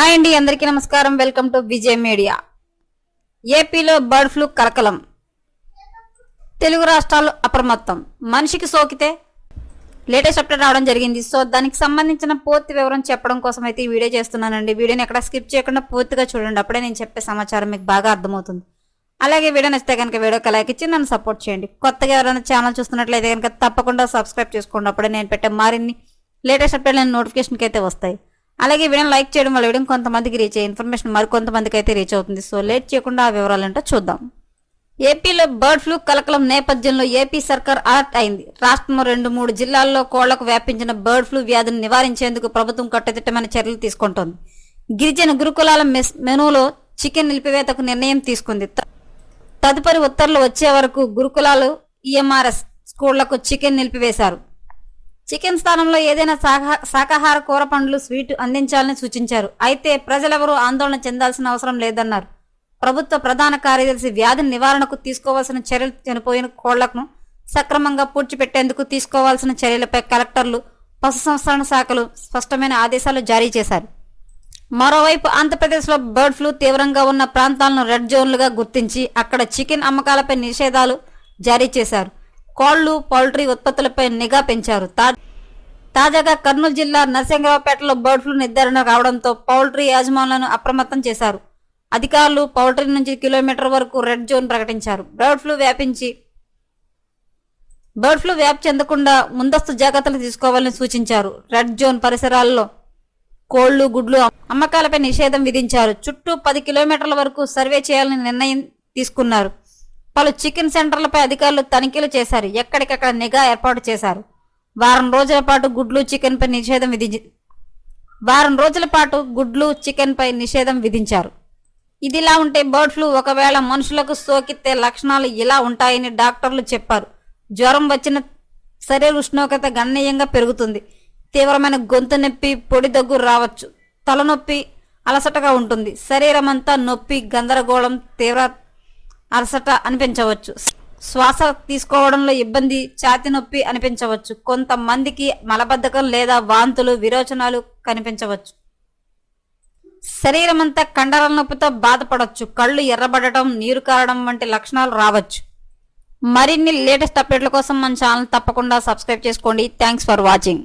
Hi అండి అందరికీ నమస్కారం. Welcome to Vijay media. ఏపీలో బర్డ్ ఫ్లూ కలకలం. తెలుగు రాష్ట్రాలు అప్రమత్తం. మనిషికి సోకితే లేటెస్ట్ అప్డేట్ రావడం జరిగింది. సో దానికి సంబంధించిన పూర్తి వివరం చెప్పడం కోసం అయితే ఈ వీడియో చేస్తున్నానండి. వీడియోని ఎక్కడ స్కిప్ చేయకుండా పూర్తిగా చూడండి. అప్పుడే నేను చెప్పే సమాచారం మీకు బాగా అర్థమవుతుంది. అలాగే వీడియో నచ్చితే కనుక వీడియోకి లైక్ ఇచ్చి నన్ను సపోర్ట్ చేయండి. కొత్తగా ఎవరైనా ఛానల్ చూస్తున్నట్లయితే కనుక తప్పకుండా సబ్స్క్రైబ్ చేసుకోండి. అప్పుడే నేను పెట్టే మరిన్ని లేటెస్ట్ అప్డేట్ నోటిఫికేషన్కి అయితే వస్తాయి. అలాగే వీడియోని లైక్ చేయడం వల్ల వీడియో కొంతమందికి రీచ్ అయ్యే ఇన్ఫర్మేషన్ మరి కొంతమందికి అయితే రీచ్ అవుతుంది. సో లేట్ చేయకుండా ఆ వివరాలంటే చూద్దాం. ఏపీలో బర్డ్ ఫ్లూ కలకలం నేపథ్యంలో ఏపీ సర్కార్ అలర్ట్ అయింది. రాష్ట్రంలో రెండు మూడు జిల్లాల్లో కోళ్ళకు వ్యాపించిన బర్డ్ ఫ్లూ వ్యాధిని నివారించేందుకు ప్రభుత్వం కట్టుదిట్టమైన చర్యలు తీసుకుంటోంది. గిరిజన గురుకులాల మెస్ మెనూలో చికెన్ నిలిపివేతకు నిర్ణయం తీసుకుంది. తదుపరి ఉత్తర్వులు వచ్చే వరకు గురుకులాలు ఈఎంఆర్ఎస్ స్కూళ్ళకు చికెన్ నిలిపివేశారు. చికెన్ స్థానంలో ఏదైనా శాఖా శాకాహార కూర పండ్లు స్వీట్ అందించాలని సూచించారు. అయితే ప్రజలెవరూ ఆందోళన చెందాల్సిన అవసరం లేదన్నారు. ప్రభుత్వ ప్రధాన కార్యదర్శి వ్యాధి నివారణకు తీసుకోవాల్సిన చర్యలు చనిపోయిన కోళ్ళను సక్రమంగా పూడ్చిపెట్టేందుకు తీసుకోవాల్సిన చర్యలపై కలెక్టర్లు పశు సంస్కరణ శాఖలు స్పష్టమైన ఆదేశాలు జారీ చేశారు. మరోవైపు ఆంధ్రప్రదేశ్లో బర్డ్ ఫ్లూ తీవ్రంగా ఉన్న ప్రాంతాలను రెడ్ జోన్లుగా గుర్తించి అక్కడ చికెన్ అమ్మకాలపై నిషేధాలు జారీ చేశారు. కోళ్ళు పౌల్ట్రీ ఉత్పత్తులపై నిఘా పెంచారు. తాజాగా కర్నూలు జిల్లా నరసింగరావుపేటలో బర్డ్ ఫ్లూ నిర్ధారణ కావడంతో పౌల్ట్రీ యాజమానులను అప్రమత్తం చేశారు. అధికారులు పౌల్ట్రీ నుంచి కిలోమీటర్ వరకు రెడ్ జోన్ ప్రకటించారు. బర్డ్ ఫ్లూ వ్యాపించి బర్డ్ ఫ్లూ వ్యాప్తి చెందకుండా ముందస్తు జాగ్రత్తలు తీసుకోవాలని సూచించారు. రెడ్ జోన్ పరిసరాల్లో కోళ్ళు గుడ్లు అమ్మకాలపై నిషేధం విధించారు. చుట్టూ పది కిలోమీటర్ల వరకు సర్వే చేయాలని నిర్ణయం తీసుకున్నారు. పలు చికెన్ సెంటర్లపై అధికారులు తనిఖీలు చేశారు. ఎక్కడికక్కడ నిఘా ఏర్పాటు చేశారు. వారం రోజుల పాటు గుడ్లు చికెన్ పై నిషేధం విధించి వారం రోజుల పాటు గుడ్లు చికెన్ పై నిషేధం విధించారు. ఇదిలా ఉంటే బర్డ్ ఫ్లూ ఒకవేళ మనుషులకు సోకితే లక్షణాలు ఇలా ఉంటాయని డాక్టర్లు చెప్పారు. జ్వరం వచ్చిన శరీర ఉష్ణోగ్రత గణనీయంగా పెరుగుతుంది. తీవ్రమైన గొంతు నొప్పి పొడి దగ్గు రావచ్చు. తలనొప్పి అలసటగా ఉంటుంది. శరీరం అంతా నొప్పి గందరగోళం తీవ్ర అలసట అనిపించవచ్చు. శ్వాస తీసుకోవడంలో ఇబ్బంది ఛాతి నొప్పి అనిపించవచ్చు. కొంతమందికి మలబద్ధకం లేదా వాంతులు విరోచనాలు కనిపించవచ్చు. శరీరం అంతా కండరాల నొప్పితో బాధపడవచ్చు కళ్ళు ఎర్రబడటం నీరు కారడం వంటి లక్షణాలు రావచ్చు. మరిన్ని లేటెస్ట్ అప్డేట్ల కోసం మన ఛానల్ తప్పకుండా సబ్స్క్రైబ్ చేసుకోండి. Thanks for watching.